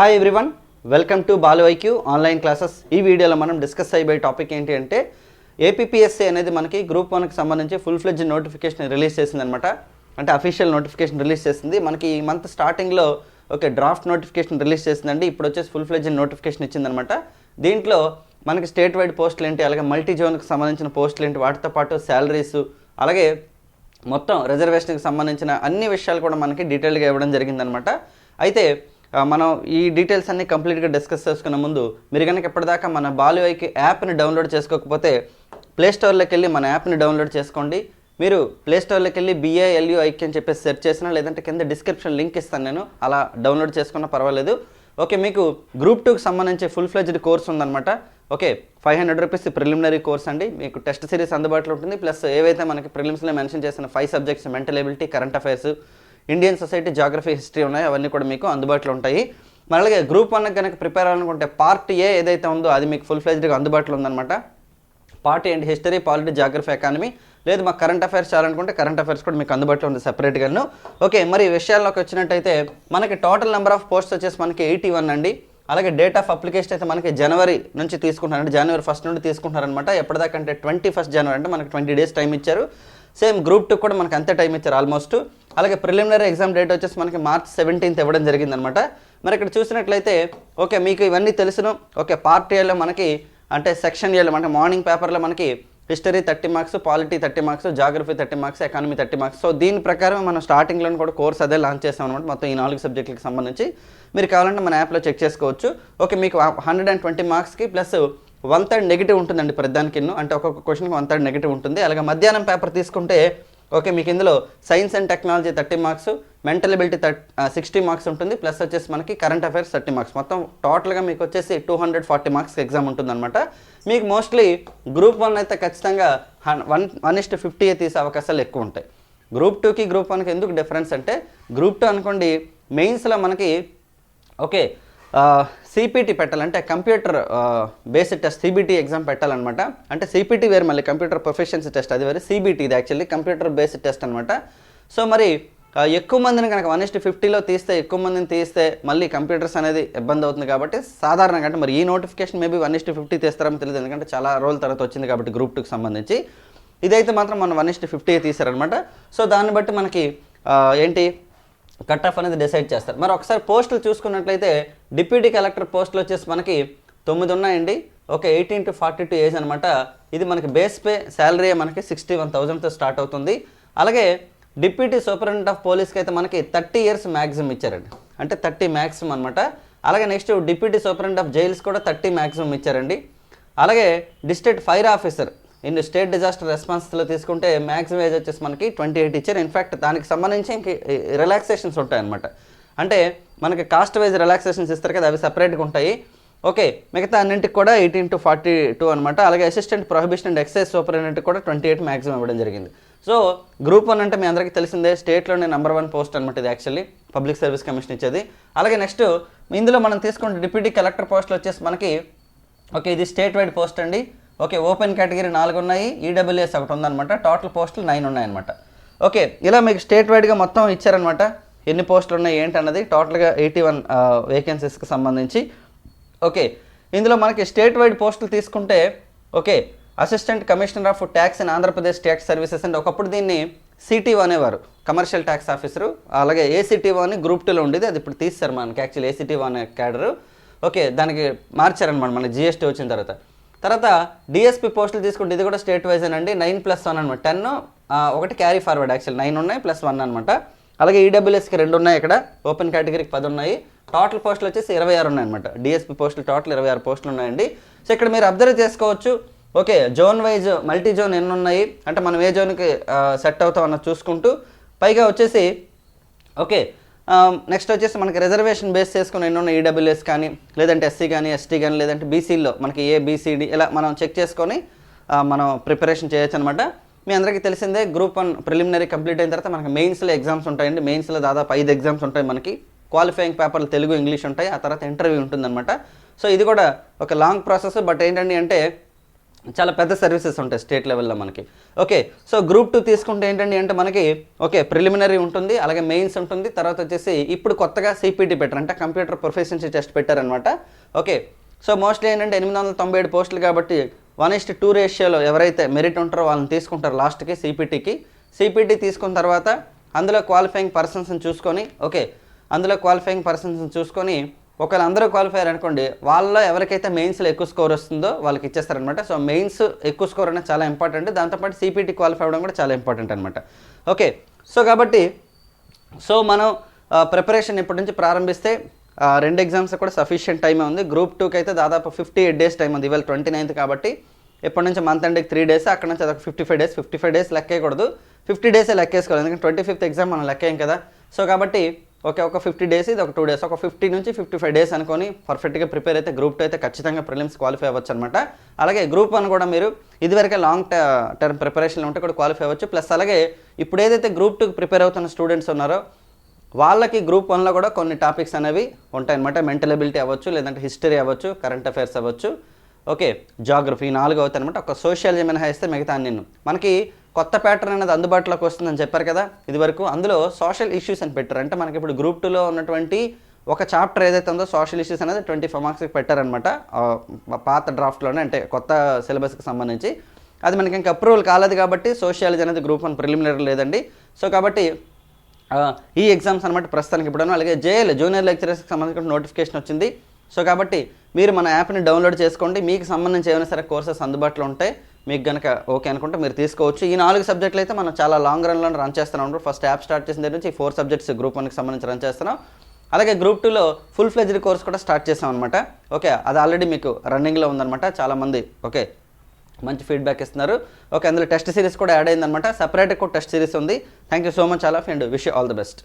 Hi everyone welcome to Balu online classes ఈ వీడియోలో మనం డిస్కస్ అయిపోయే టాపిక్ ఏంటి అంటే ఏపీఎస్సీ అనేది మనకి గ్రూప్ వన్కి సంబంధించి ఫుల్ ఫ్లెడ్జ్ నోటిఫికేషన్ రిలీజ్ చేసిందనమాట అంటే అఫీషియల్ నోటిఫికేషన్ రిలీజ్ చేసింది. మనకి ఈ మంత్ స్టార్టింగ్లో ఓకే డ్రాఫ్ట్ నోటిఫికేషన్ రిలీజ్ చేసిందండి. ఇప్పుడు వచ్చేసి ఫుల్ ఫ్లెడ్జ్ నోటిఫికేషన్ ఇచ్చిందనమాట దీంట్లో మనకి స్టేట్ వైడ్ పోస్టులు ఏంటి? అలాగే మల్టీ జోన్కి సంబంధించిన పోస్టులు ఏంటి? వాటితో పాటు శాలరీస్ అలాగే మొత్తం రిజర్వేషన్కి సంబంధించిన అన్ని విషయాలు కూడా మనకి డీటెయిల్గా ఇవ్వడం జరిగిందనమాట అయితే మనం ఈ డీటెయిల్స్ అన్ని కంప్లీట్గా డిస్కస్ చేసుకునే ముందు మీరు కనుక ఇప్పటిదాకా మన బాలువైకి యాప్ని డౌన్లోడ్ చేసుకోకపోతే ప్లేస్టోర్లోకి వెళ్ళి మన యాప్ని డౌన్లోడ్ చేసుకోండి. మీరు ప్లేస్టోర్లోకి వెళ్ళి బిఏఎల్యూ అని చెప్పేసి సెర్చ్ చేసినా లేదంటే కింద డిస్క్రిప్షన్ లింక్ ఇస్తాను నేను అలా డౌన్లోడ్ చేసుకున్నా పర్వాలేదు. ఓకే మీకు గ్రూప్ టూకి సంబంధించి ఫుల్ ఫ్లెజ్డ్ కోర్స్ ఉందన్నమాట. Okay five hundred rupees preliminary course అండి. మీకు టెస్ట్ సిరీస్ అందుబాటులో ఉంటుంది. ప్లస్ ఏవైతే మనకి ప్రిలిమ్స్లో మెన్షన్ చేసిన five subjects mental ability current affairs Indian society geography history ఉన్నాయి. అవన్నీ కూడా మీకు అందుబాటులో ఉంటాయి. మరి అలాగే గ్రూప్ వన్ కనుక ప్రిపేర్ అవ్వాలనుకుంటే పార్ట్ ఏ ఏదైతే ఉందో అది మీకు ఫుల్ ఫ్లెజ్డ్గా అందుబాటులో ఉందన్నమాట. పార్ట్ ఏంటి హిస్టరీ పాలిటీ జాగ్రఫీ ఎకానమీ లేదు మాకు కరెంట్ అఫైర్స్ చేయాలనుకుంటే కరెంట్ అఫైర్స్ కూడా మీకు అందుబాటులో ఉంది సెపరేట్గాను ఓకే మరి ఈ విషయాల్లోకి వచ్చినట్టయితే మనకి టోటల్ నెంబర్ ఆఫ్ పోస్ట్స్ వచ్చేసి మనకి ఎయిటీ వన్ అండి. అలాగే డేట్ ఆఫ్ అప్లికేషన్ అయితే మనకి జనవరి నుంచి తీసుకుంటున్నారు జనవరి ఫస్ట్ నుండి తీసుకుంటున్నారనమాట ఎప్పటిదాకా అంటే ట్వంటీ ఫస్ట్ జనవరి అంటే మనకి ట్వంటీ డేస్ టైం ఇచ్చారు. సేమ్ గ్రూప్ టూ కూడా మనకి అంతే టైం ఇచ్చారు ఆల్మోస్ట్ అలాగే ప్రిలిమినరీ ఎగ్జామ్ డేట్ వచ్చేసి మనకి మార్చ్ సెవెంటీన్త్ ఇవ్వడం జరిగిందనమాట. మరి ఇక్కడ చూసినట్లయితే ఓకే మీకు ఇవన్నీ తెలుసును. ఓకే పార్ట్ ఏలో మనకి అంటే సెక్షన్ ఏలో అంటే మార్నింగ్ పేపర్లో మనకి history thirty marks polity thirty marks geography thirty marks economy thirty marks so దీని ప్రకారం మనం స్టార్టింగ్లో కూడా కోర్స్ అదే లాంచ్ చేసాం అనమాట మొత్తం ఈ నాలుగు సబ్జెక్టులకు సంబంధించి. మీరు కావాలంటే మన యాప్లో చెక్ చేసుకోవచ్చు. ఓకే మీకు హండ్రెడ్ అండ్ ట్వంటీ మార్క్స్కి ప్లస్ వన్ థర్డ్ నెగిటివ్ ఉంటుందండి ప్రతిదానికి అంటే ఒక్కొక్క క్వశ్చన్కి వన్ థర్డ్ నెగిటివ్ ఉంటుంది. అలాగే మధ్యాహ్నం పేపర్ తీసుకుంటే ఓకే మీకు ఇందులో science and technology thirty marks mental ability thirty sixty marks ఉంటుంది ప్లస్ వచ్చేసి మనకి కరెంట్ అఫైర్స్ థర్టీ మార్క్స్ మొత్తం టోటల్గా మీకు వచ్చేసి two hundred forty marks exam ఉంటుందన్నమాట. మీకు మోస్ట్లీ గ్రూప్ వన్ అయితే ఖచ్చితంగా వన్ వన్ ఇస్ట్ ఫిఫ్టీ తీసే అవకాశాలు ఎక్కువ ఉంటాయి. గ్రూప్ టూకి గ్రూప్ వన్కి ఎందుకు డిఫరెన్స్ అంటే గ్రూప్ టూ అనుకోండి మెయిన్స్లో మనకి ఓకే సిపిటి పెట్టాలంటే computer based test CBT exam పెట్టాలన్నమాట. అంటే సిపిటి వేరు మళ్ళీ కంప్యూటర్ ప్రొఫెషన్సీ టెస్ట్ అది వేరే. సిబిటి ఇది యాక్చువల్లీ కంప్యూటర్ బేస్డ్ టెస్ట్ అనమాట సో మరి ఎక్కువ మందిని కనుక వన్ ఇస్ట్ ఫిఫ్టీలో తీస్తే ఎక్కువ మందిని తీస్తే మళ్ళీ కంప్యూటర్స్ అనేది ఇబ్బంది అవుతుంది కాబట్టి సాధారణంగా అంటే మరి ఈ నోటిఫికేషన్ మేబీ వన్ ఇస్ట్ ఫిఫ్టీ తీస్తారని తెలియదు. ఎందుకంటే చాలా రోజుల తర్వాత వచ్చింది కాబట్టి గ్రూప్ టూకి సంబంధించి. ఇదైతే మాత్రం మనం వన్ ఇస్ట్ ఫిఫ్టీ తీసారనమాట సో దాన్ని బట్టి మనకి ఏంటి? కట్ ఆఫ్ అనేది డిసైడ్ చేస్తారు. మరి ఒకసారి పోస్టులు చూసుకున్నట్లయితే డిప్యూటీ కలెక్టర్ పోస్టులు వచ్చేసి మనకి తొమ్మిది ఉన్నాయండి. ఒక eighteen to forty two age అనమాట ఇది మనకి బేస్ పే శాలరీ మనకి సిక్స్టీ వన్ థౌజండ్తో స్టార్ట్ అవుతుంది. అలాగే డిప్యూటీ సూపరింటెండెంట్ ఆఫ్ పోలీస్కి అయితే మనకి థర్టీ ఇయర్స్ మ్యాక్సిమం ఇచ్చారండి. అంటే థర్టీ మ్యాక్సిమం అనమాట అలాగే next deputy superintendent of jails కూడా థర్టీ మ్యాక్సిమం ఇచ్చారండి. అలాగే district fire officer in state disaster రెస్పాన్స్లో తీసుకుంటే మ్యాక్సిమం ఏజ్ వచ్చేసి మనకి ట్వంటీ ఎయిట్ ఇచ్చారు. ఇన్ఫాక్ట్ దానికి సంబంధించి ఇంక రిలాక్సేషన్స్ ఉంటాయన్నమాట. అంటే మనకి కాస్ట్ వైజ్ రిలాక్సేషన్స్ ఇస్తారు కదా అవి సపరేట్గా ఉంటాయి. ఓకే మిగతా అన్నింటికి కూడా ఎయిటీన్ టు ఫార్టీ టూ అనమాట అలాగే assistant prohibition and excise superintendent కూడా ట్వంటీ ఎయిట్ మ్యాక్సిమం ఇవ్వడం జరిగింది. సో గ్రూప్ వన్ అంటే మీ అందరికీ తెలిసిందే స్టేట్లోనే నెంబర్ వన్ పోస్ట్ అనమాట ఇది యాక్చువల్లీ పబ్లిక్ సర్వీస్ కమిషన్ ఇచ్చేది. అలాగే నెక్స్ట్ ఇందులో మనం తీసుకుంటే డిప్యూటీ కలెక్టర్ పోస్టులు వచ్చేసి మనకి ఓకే ఇది స్టేట్ వైడ్ పోస్ట్ అండి. ఓకే ఓపెన్ కేటగిరీ నాలుగు ఉన్నాయి ఈడబ్ల్యూఎస్ ఒకటి ఉందన్నమాట. టోటల్ పోస్టులు నైన్ ఉన్నాయన్నమాట ఓకే ఇలా మీకు స్టేట్ వైడ్గా మొత్తం ఇచ్చారనమాట ఎన్ని పోస్టులు ఉన్నాయి ఏంటి అన్నది టోటల్గా ఎయిటీ వన్ వేకెన్సీస్కి సంబంధించి. ఓకే ఇందులో మనకి స్టేట్ వైడ్ పోస్టులు తీసుకుంటే okay assistant commissioner of tax in Andhra Pradesh tax services అంటే ఒకప్పుడు దీన్ని సిటీఓ అనేవారు కమర్షియల్ ట్యాక్స్ ఆఫీసరు అలాగే ఏసీటీఓ అని గ్రూప్ టూలో ఉండేది అది ఇప్పుడు తీస్తారు మనకి. యాక్చువల్లీ ఏసీటీఓ అనే క్యాడరు ఓకే దానికి మార్చారనమాట మన జిఎస్టీ వచ్చిన తర్వాత. తర్వాత డిఎస్పీ పోస్టులు తీసుకుంటే ఇది కూడా స్టేట్ వైజ్ అండి నైన్ ప్లస్ వన్ అనమాట టెన్ ఒకటి క్యారీ ఫార్వర్డ్ యాక్చువల్ నైన్ ఉన్నాయి ప్లస్ వన్ అనమాట అలాగే ఈడబ్ల్యూఎస్కి రెండు ఉన్నాయి ఇక్కడ ఓపెన్ కేటగిరీకి పది ఉన్నాయి. టోటల్ పోస్టులు వచ్చేసి ఇరవై ఆరు ఉన్నాయన్నమాట డిఎస్పీ పోస్టులు టోటల్ ఇరవై ఆరు పోస్టులు ఉన్నాయండి. సో ఇక్కడ మీరు అబ్జర్వ్ చేసుకోవచ్చు okay zone wise multi zone ఎన్ని ఉన్నాయి అంటే మనం ఏ జోన్కి సెట్ అవుతాం అన్నది చూసుకుంటూ పైగా వచ్చేసి ఓకే Um, నెక్స్ట్ వచ్చేసి మనకి రిజర్వేషన్ బేస్ చేసుకుని ఎన్నో ఉన్నాయి ఈడబ్ల్యూఎస్ కానీ లేదంటే ఎస్సీ కానీ ఎస్టీ కానీ లేదంటే బీసీలో మనకి ఏ బీసీడీ ఇలా మనం చెక్ చేసుకొని uh, మనం ప్రిపరేషన్ చేయొచ్చు అనమాట మీ అందరికీ తెలిసిందే గ్రూప్ వన్ ప్రిలిమినరీ కంప్లీట్ అయిన తర్వాత మనకి మెయిన్స్లో ఎగ్జామ్స్ ఉంటాయండి. మెయిన్స్లో దాదాపు ఐదు ఎగ్జామ్స్ ఉంటాయి మనకి. క్వాలిఫైయింగ్ పేపర్లు తెలుగు ఇంగ్లీష్ ఉంటాయి. ఆ తర్వాత ఇంటర్వ్యూ ఉంటుందన్నమాట. సో ఇది కూడా ఒక లాంగ్ ప్రాసెస్ బట్ ఏంటండి అంటే చాలా పెద్ద సర్వీసెస్ ఉంటాయి స్టేట్ లెవెల్లో మనకి. ఓకే సో గ్రూప్ టూ తీసుకుంటే ఏంటండి అంటే మనకి ఓకే ప్రిలిమినరీ ఉంటుంది అలాగే మెయిన్స్ ఉంటుంది తర్వాత వచ్చేసి ఇప్పుడు కొత్తగా సిపిటి పెట్టారు అంటే కంప్యూటర్ ప్రొఫెషన్సీ టెస్ట్ పెట్టారనమాట ఓకే సో మోస్ట్లీ ఏంటంటే ఎనిమిది వందల తొంభై ఏడు పోస్టులు కాబట్టి వన్ ఇస్ట్ టూ రేషియోలో ఎవరైతే మెరిట్ ఉంటారో వాళ్ళని తీసుకుంటారు లాస్ట్కి సిపిటీకి సిపిటీ తీసుకున్న తర్వాత అందులో క్వాలిఫైయింగ్ పర్సన్స్ని చూసుకొని ఓకే అందులో క్వాలిఫైయింగ్ పర్సన్స్ని చూసుకొని ఒకవేళ అందరూ క్వాలిఫై అనుకోండి వాళ్ళలో ఎవరికైతే మెయిన్స్లో ఎక్కువ స్కోర్ వస్తుందో వాళ్ళకి ఇచ్చేస్తారనమాట సో మెయిన్స్ ఎక్కువ స్కోర్ అనేది చాలా ఇంపార్టెంట్ దాంతోపాటు సిపిటి క్వాలిఫై అవ్వడం కూడా చాలా ఇంపార్టెంట్ అనమాట ఓకే సో కాబట్టి సో మనం ప్రిపరేషన్ ఇప్పటి నుంచి ప్రారంభిస్తే రెండు ఎగ్జామ్స్ కూడా సఫిషియెంట్ టైం ఉంది. గ్రూప్ టూకి అయితే దాదాపు ఫిఫ్టీ ఎయిట్ డేస్ టైం ఉంది. ఇవాళ ట్వంటీ నైన్త్ కాబట్టి ఇప్పటి నుంచి మంత్ ఎండ్కి త్రీ డేస్ అక్కడ నుంచి అదొక fifty five days fifty five days లెక్కేయకూడదు fifty డేసే లెక్కేసుకోవాలి. ఎందుకంటే ట్వంటీ ఫిఫ్త్ ఎగ్జామ్ మనం లెక్కేయం కదా. సో కాబట్టి ఓకే ఒక ఫిఫ్టీ డేస్ ఇది ఒక టూ డేస్. ఒక ఫిఫ్టీ నుంచి ఫిఫ్టీ ఫైవ్ డేస్ అనుకొని పర్ఫెక్ట్గా ప్రిపేర్ అయితే గ్రూప్ టూ అయితే ఖచ్చితంగా ప్రిలిమ్స్ క్వాలిఫై అవ్వచ్చు అనమాట అలాగే గ్రూప్ వన్ కూడా మీరు ఇదివరకే లాంగ్ టర్మ్ ప్రిపరేషన్లో ఉంటే కూడా క్వాలిఫై అవ్వచ్చు. ప్లస్ అలాగే ఇప్పుడు ఏదైతే గ్రూప్ టూకి ప్రిపేర్ అవుతున్న స్టూడెంట్స్ ఉన్నారో వాళ్ళకి గ్రూప్ వన్లో కూడా కొన్ని టాపిక్స్ అనేవి ఉంటాయన్నమాట. మెంటల్ ఎబిలిటీ అవ్వచ్చు లేదంటే హిస్టరీ అవ్వచ్చు కరెంట్ అఫైర్స్ అవ్వచ్చు. ఓకే జాగ్రఫీ నాలుగు అవుతాయి అనమాట ఒక సోషల్ మినహాయిస్తే మిగతా నేను మనకి కొత్త ప్యాటర్న్ అనేది అందుబాటులోకి వస్తుందని చెప్పారు కదా? ఇదివరకు అందులో సోషల్ ఇష్యూస్ అని పెట్టారు. అంటే మనకి ఇప్పుడు గ్రూప్ టూలో ఉన్నటువంటి ఒక చాప్టర్ ఏదైతే ఉందో సోషల్ ఇష్యూస్ అనేది ట్వంటీ ఫైవ్ మార్క్స్కి పెట్టారనమాట పాత డ్రాఫ్ట్లోనే అంటే కొత్త సిలబస్కి సంబంధించి. అది మనకి ఇంకా అప్రూవల్ కాలేదు కాబట్టి సోషియాలజీ అనేది గ్రూప్ వన్ ప్రిలిమినరీ లేదండి. సో కాబట్టి ఈ ఎగ్జామ్స్ అనమాట ప్రస్తుతానికి ఇప్పుడు అలాగే జేఎల్ జూనియర్ లెక్చరర్స్కి సంబంధించిన నోటిఫికేషన్ వచ్చింది. సో కాబట్టి మీరు మన యాప్ని డౌన్లోడ్ చేసుకోండి. మీకు సంబంధించి ఏమైనా సరే కోర్సెస్ అందుబాటులో ఉంటాయి మీకు కనుక ఓకే అనుకుంటే మీరు తీసుకోవచ్చు. ఈ నాలుగు సబ్జెక్టులు అయితే మనం చాలా లాంగ్ రన్లో రన్ చేస్తున్నాం ఫస్ట్ యాప్ స్టార్ట్ చేసిన దగ్గర నుంచి ఫోర్ సబ్జెక్ట్స్ గ్రూప్ వన్కి సంబంధించి రన్ చేస్తున్నాం. అలాగే గ్రూప్ టూలో ఫుల్ ఫ్లెజ్డ్ కోర్స్ కూడా స్టార్ట్ చేసాం అనమాట ఓకే అది ఆల్రెడీ మీకు రన్నింగ్లో ఉందన్నమాట. చాలామంది ఓకే మంచి ఫీడ్బ్యాక్ ఇస్తున్నారు. ఓకే అందులో టెస్ట్ సిరీస్ కూడా యాడ్ అయిందనమాట సపరేట్ కూడా టెస్ట్ సిరీస్ ఉంది. Thank you so much all of and wish all the best